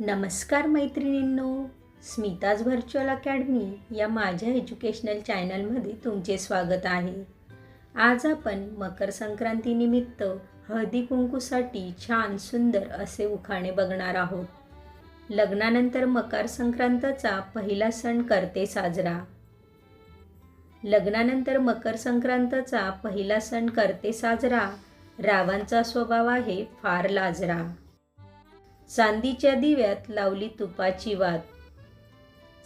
नमस्कार मैत्रिणींनो Smita's virtual academy या माझ्या एज्युकेशनल चॅनलमध्ये तुमचे स्वागत आहे. आज आपण मकर संक्रांतीनिमित्त हळदी कुंकूसाठी छान सुंदर असे उखाणे बघणार आहोत. लग्नानंतर मकर संक्रांतचा पहिला सण करते साजरा. लग्नानंतर मकर संक्रांतचा पहिला सण करते साजरा. रावांचा स्वभाव आहे फार लाजरा चांदीच्या दिव्यात लावली तुपाची वात.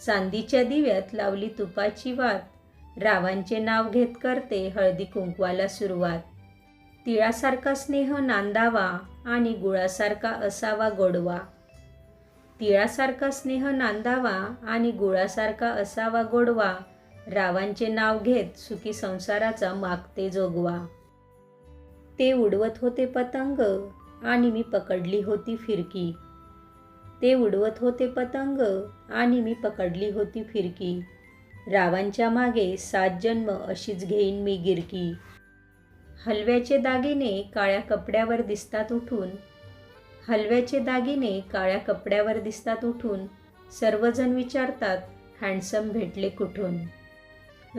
चांदीच्या दिव्यात लावली तुपाची वात. रावांचे नाव घेत करते हळदी कुंकवाला सुरुवात. तिळासारखा स्नेह नांदावा आणि गुळासारखा असावा गोडवा. तिळासारखा स्नेह नांदावा आणि गुळासारखा असावा गोडवा. रावांचे नाव घेत सुखी संसाराचा मागते जोगवा. ते उडवत होते पतंग आणि मी पकडली होती फिरकी. ते उडवत होते पतंग आणि मी पकडली होती फिरकी. रावांच्या मागे सात जन्म अशीच घेईन मी गिरकी. हलव्याचे दागिने काळ्या कपड्यावर दिसतात उठून. हलव्याचे दागिने काळ्या कपड्यावर दिसतात उठून. सर्वजण विचारतात हँडसम भेटले कुठून?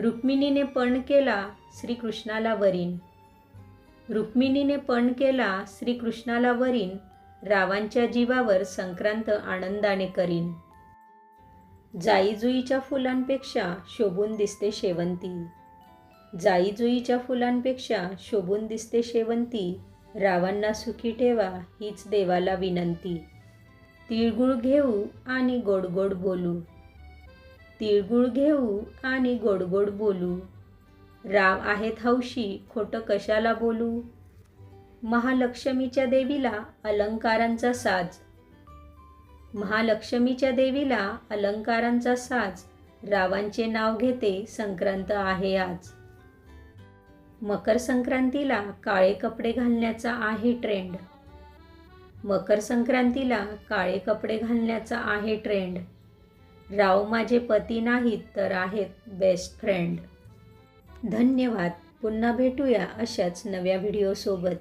रुक्मिणीने पण केला श्रीकृष्णाला वरीन. रुक्मिणीने पण केला श्रीकृष्णाला वरीन रावांच्या जीवावर संक्रांत आनंदाने करीन. जाईजुईच्या फुलांपेक्षा शोभून दिसते शेवंती. जाईजुईच्या फुलांपेक्षा शोभून दिसते शेवंती रावांना सुखी ठेवा हीच देवाला विनंती. तिळगुळ घेऊ आणि गोड गोड बोलू. तिळगुळ घेऊ आणि गोड गोड बोलू. राव आहेत हौशी खोटं कशाला बोलू? महालक्ष्मीच्या देवीला अलंकारांचा साज. महालक्ष्मीच्या देवीला अलंकारांचा साज. रावांचे नाव घेते संक्रांत आहे आज. मकर संक्रांतीला काळे कपडे घालण्याचा आहे ट्रेंड. मकर संक्रांतीला काळे कपडे घालण्याचा आहे ट्रेंड. राव माझे पती नाहीत तर आहेत बेस्ट फ्रेंड धन्यवाद. पुन्हा भेटूया अशाच नव्या व्हिडिओसोबत